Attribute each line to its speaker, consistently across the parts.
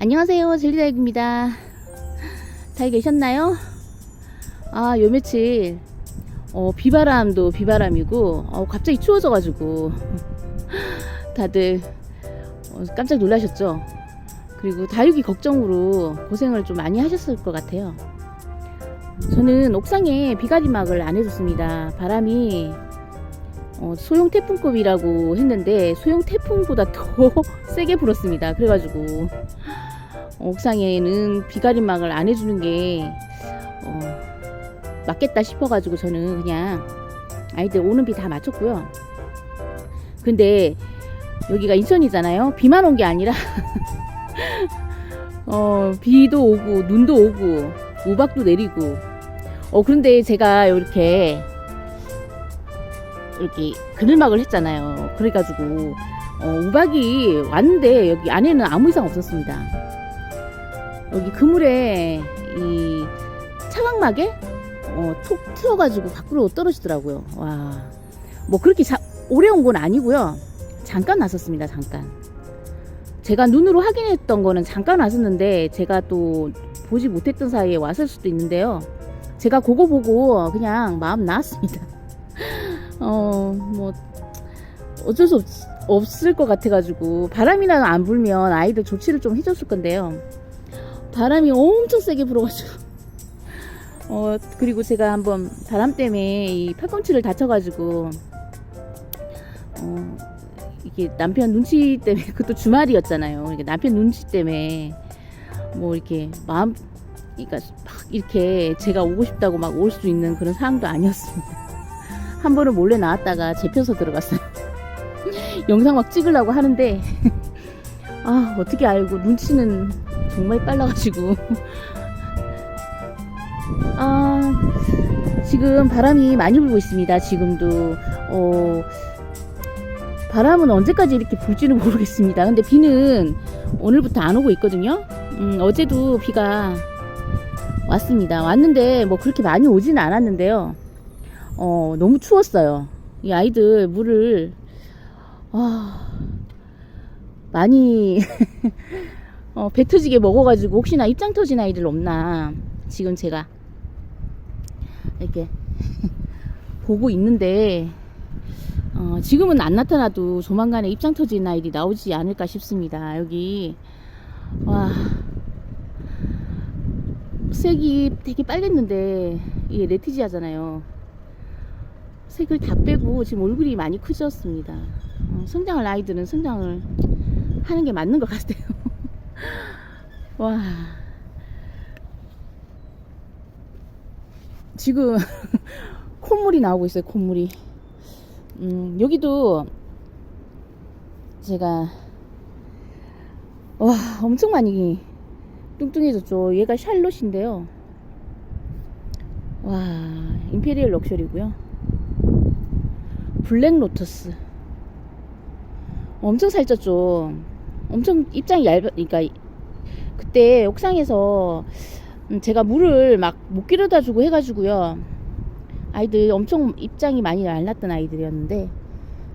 Speaker 1: 안녕하세요 젤리다육입니다. 잘 계셨나요? 아 요 며칠. 어, 비바람도 비바람이고 어, 갑자기 추워져 가지고. 다들 어, 깜짝 놀라셨죠? 그리고 다육이 걱정으로 고생을 좀 많이 하셨을 것 같아요. 저는 옥상에 비가리막을 안 해줬습니다. 바람이 어, 소형 태풍급이라고 했는데 소형 태풍보다 더 세게 불었습니다. 그래가지고 옥상에는 비가림막을 안 해주는 게 어, 맞겠다 싶어가지고 저는 그냥 아이들 오는 비 다 맞췄고요. 근데 여기가 인천이잖아요. 비만 온 게 아니라 어, 비도 오고 눈도 오고 우박도 내리고 어 그런데 제가 이렇게 이렇게 그늘막을 했잖아요. 그래가지고 어, 우박이 왔는데 여기 안에는 아무 이상 없었습니다. 여기 그물에 이 차광막에 어, 톡 튀어가지고 밖으로 떨어지더라고요. 와, 뭐 그렇게 자, 오래 온 건 아니고요. 잠깐 왔었습니다. 잠깐. 제가 눈으로 확인했던 거는 잠깐 왔었는데 제가 또 보지 못했던 사이에 왔을 수도 있는데요. 제가 그거 보고 그냥 마음 나왔습니다. 어, 뭐 어쩔 수 없, 없을 것 같아가지고 바람이나 안 불면 아이들 조치를 좀 해줬을 건데요. 바람이 엄청 세게 불어가지고 어 그리고 제가 한번 바람 때문에 이 팔꿈치를 다쳐가지고 어 이게 남편 눈치 때문에 그것도 주말이었잖아요. 그러니까 남편 눈치 때문에 뭐 이렇게 마음 그러니까 막 이렇게 제가 오고 싶다고 막 올 수 있는 그런 상황도 아니었습니다. 한 번은 몰래 나왔다가 재펴서 들어갔어요. 영상 막 찍으려고 하는데 아 어떻게 알고 눈치는 정말 빨라가지고. 아 지금 바람이 많이 불고 있습니다 지금도. 어 바람은 언제까지 이렇게 불지는 모르겠습니다. 근데 비는 오늘부터 안 오고 있거든요. 음, 어제도 비가 왔습니다. 왔는데 뭐 그렇게 많이 오지는 않았는데요. 어 너무 추웠어요. 이 아이들 물을 아 많이 어, 배 터지게 먹어가지고 혹시나 입장 터진 아이들 없나 지금 제가 이렇게 보고 있는데 어, 지금은 안 나타나도 조만간에 입장 터진 아이들이 나오지 않을까 싶습니다. 여기 와 색이 되게 빨갰는데 이게 레티지아잖아요. 색을 다 빼고 지금 얼굴이 많이 커졌습니다. 어, 성장할 아이들은 성장을 하는 게 맞는 것 같아요. 와. 지금 콧물이 나오고 있어요, 콧물이. 음, 여기도 제가 와, 엄청 많이 뚱뚱해졌죠. 얘가 샬롯인데요. 와, 임페리얼 럭셔리고요. 블랙 로터스. 엄청 살쪘죠. 엄청 입장이 얇아, 그러니까 그때 옥상에서 음, 제가 물을 막 못 길어다 주고 해가지고요. 아이들 엄청 입장이 많이 말랐던 아이들이었는데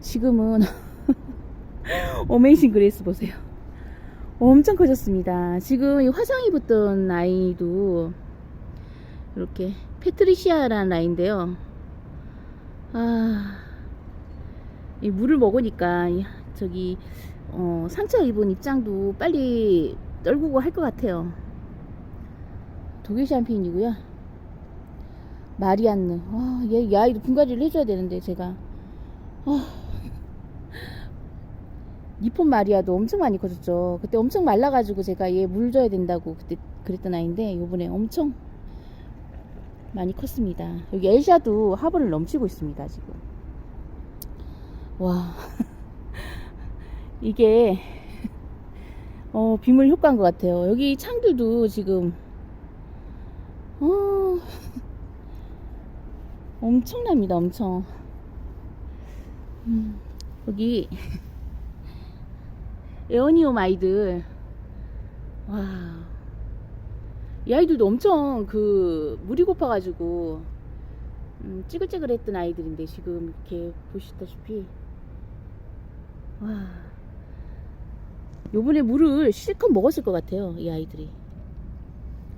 Speaker 1: 지금은 어메이징 그레이스 보세요. 엄청 커졌습니다. 지금 이 화상 입었던 아이도 이렇게 페트리시아라는 아이인데요. 아, 이 물을 먹으니까 이 저기 어, 상처 입은 입장도 빨리 떨구고 할 것 같아요. 독일 샴페인이고요. 마리안느. 와, 얘, 이 아이도 분갈이를 해줘야 되는데, 제가. 아, 니폰 마리아도 엄청 많이 커졌죠. 그때 엄청 말라가지고 제가 얘 물 줘야 된다고 그때 그랬던 아이인데, 요번에 엄청 많이 컸습니다. 여기 엘샤도 하버를 넘치고 있습니다, 지금. 와. 이게 어, 비물 효과인 것 같아요. 여기 창들도 지금 어, 엄청납니다. 엄청. 음, 여기 에어니움 아이들 와. 이 아이들도 엄청 그 물이 고파가지고 음, 찌글찌글했던 아이들인데 지금 이렇게 보시다시피 와 요번에 물을 실컷 먹었을 것 같아요. 이 아이들이.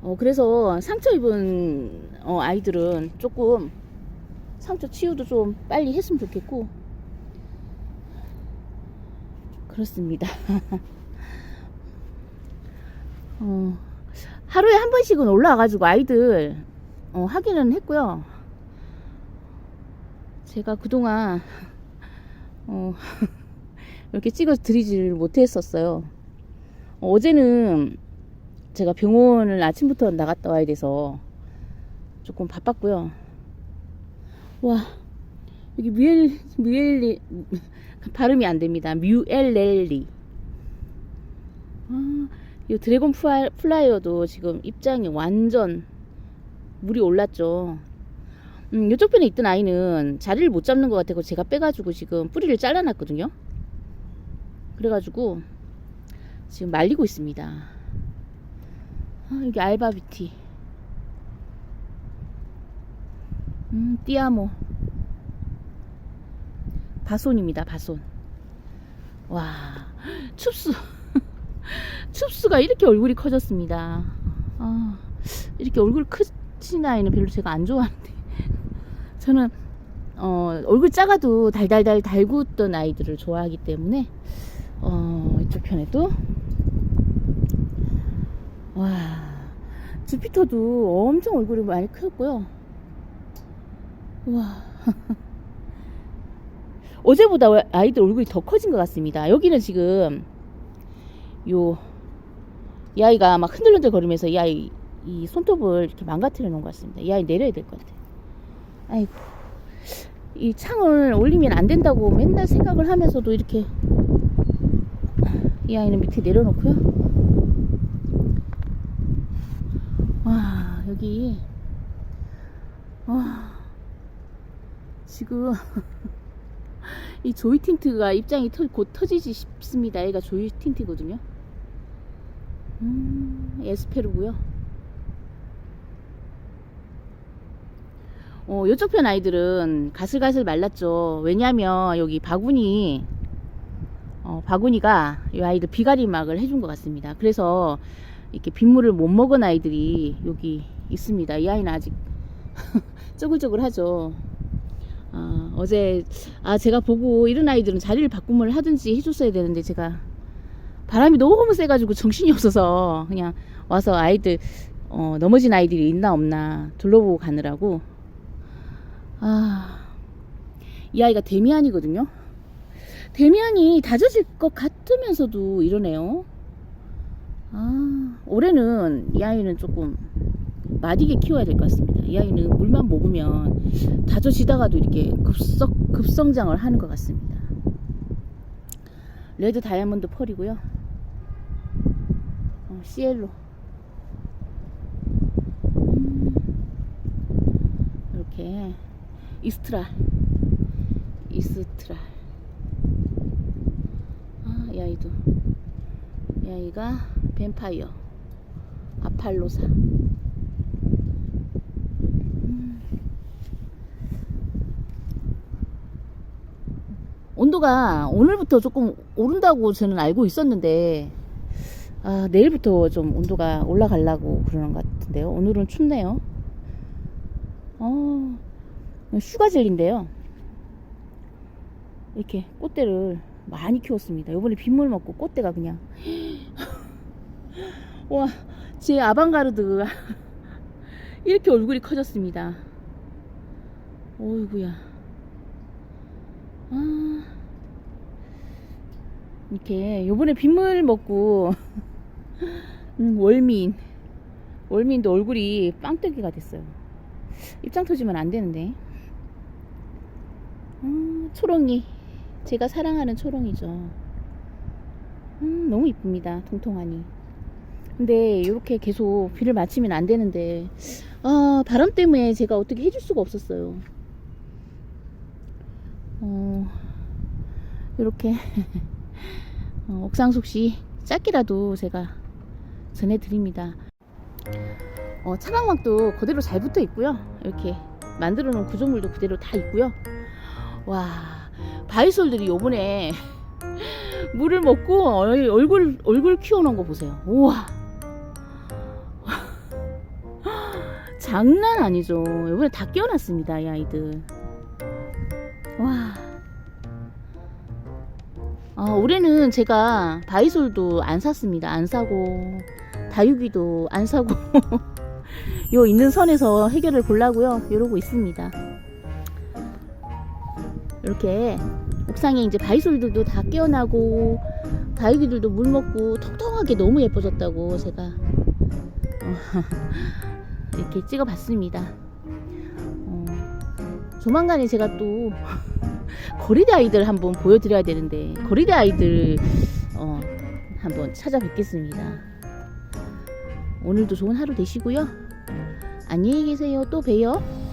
Speaker 1: 어, 그래서 상처 입은 어, 아이들은 조금 상처 치유도 좀 빨리 했으면 좋겠고 그렇습니다. 어, 하루에 한 번씩은 올라와가지고 아이들 어, 확인은 했고요. 제가 그동안 어, 이렇게 찍어 드리지를 못했었어요. 어, 어제는 제가 병원을 아침부터 나갔다 와야 돼서 조금 바빴고요. 와, 여기 뮤엘, 뮤엘리, 발음이 안 됩니다. 뮤엘렐리. 아, 이 드래곤 플라이- 플라이어도 지금 입장이 완전 물이 올랐죠. 음, 이쪽 편에 있던 아이는 자리를 못 잡는 것 같아서 제가 빼가지고 지금 뿌리를 잘라놨거든요. 그래가지고 지금 말리고 있습니다. 아, 여기 알바비티. 음, 띠아모. 바손입니다, 바손. 와, 춥수. 춥수가 이렇게 얼굴이 커졌습니다. 아, 이렇게 얼굴 크신 아이는 별로 제가 안 좋아하는데. 저는, 어, 얼굴 작아도 달달달 달구던 아이들을 좋아하기 때문에, 어, 이쪽 편에도. 와, 주피터도 엄청 얼굴이 많이 크였고요. 와. 어제보다 아이들 얼굴이 더 커진 것 같습니다. 여기는 지금 요, 이 아이가 막 흔들흔들 거리면서 이 아이, 이 손톱을 이렇게 망가뜨려 놓은 것 같습니다. 이 아이 내려야 될 것 같아요. 아이고. 이 창을 올리면 안 된다고 맨날 생각을 하면서도 이렇게 이 아이는 밑에 내려놓고요. 와, 여기. 와. 지금 이 조이 틴트가 입장이 터, 곧 터지지 싶습니다. 얘가 조이 틴트거든요. 음, 에스페르고요. 어, 요쪽 편 아이들은 가슬가슬 말랐죠. 왜냐면 여기 바구니 어, 바구니가 이 아이들 비가리막을 해준 것 같습니다. 그래서 이렇게 빗물을 못 먹은 아이들이 여기 있습니다. 이 아이는 아직 쪼글쪼글하죠. 아, 어제 아 제가 보고 이런 아이들은 자리를 바꿈을 하든지 해줬어야 되는데 제가 바람이 너무 세가지고 정신이 없어서 그냥 와서 아이들 어, 넘어진 아이들이 있나 없나 둘러보고 가느라고 아 이 아이가 데미안이거든요. 데미안이 다져질 것 같으면서도 이러네요. 아 올해는 이 아이는 조금 마디게 키워야 될 것 같습니다. 이 아이는 물만 먹으면 다져지다가도 이렇게 급성, 급성장을 하는 것 같습니다. 레드 다이아몬드 펄이고요. 어, 시엘로. 음, 이렇게 이스트랄. 이스트랄. 아, 이 아이도. 이 아이가 뱀파이어. 아팔로사. 온도가 오늘부터 조금 오른다고 저는 알고 있었는데 아, 내일부터 좀 온도가 올라가려고 그러는 것 같은데요. 오늘은 춥네요. 어, 휴가 젤리인데요. 이렇게 꽃대를 많이 키웠습니다. 요번에 빗물 먹고 꽃대가 그냥 와, 제 아방가르드가 이렇게 얼굴이 커졌습니다. 어이구야. 아, 이렇게 요번에 빗물 먹고 음, 월민 월민도 얼굴이 빵떡이가 됐어요. 입장 터지면 안 되는데. 음, 초롱이 제가 사랑하는 초롱이죠. 음, 너무 이쁩니다. 통통하니. 근데 이렇게 계속 비를 맞추면 안 되는데 아, 바람 때문에 제가 어떻게 해줄 수가 없었어요. 어, 이렇게 어, 옥상속 씨 짧게라도 제가 전해드립니다. 어, 차광막도 그대로 잘 붙어 있고요. 이렇게 만들어 놓은 구조물도 그대로 다 있고요. 와, 바이솔들이 요번에 물을 먹고 얼- 얼굴 얼굴 키워놓은 거 보세요. 우와. 장난 아니죠. 이번에 다 깨어났습니다, 이 아이들. 와. 아, 올해는 제가 바이솔도 안 샀습니다. 안 사고 다육이도 안 사고 요 있는 선에서 해결을 보려고요. 이러고 있습니다. 이렇게 옥상에 이제 바이솔들도 다 깨어나고 다육이들도 물 먹고 통통하게 너무 예뻐졌다고 제가 어, 이렇게 찍어봤습니다. 어, 조만간에 제가 또 거리대 아이들 한번 보여드려야 되는데 거리대 아이들 어, 한번 찾아뵙겠습니다. 오늘도 좋은 하루 되시고요. 안녕히 계세요. 또 봬요.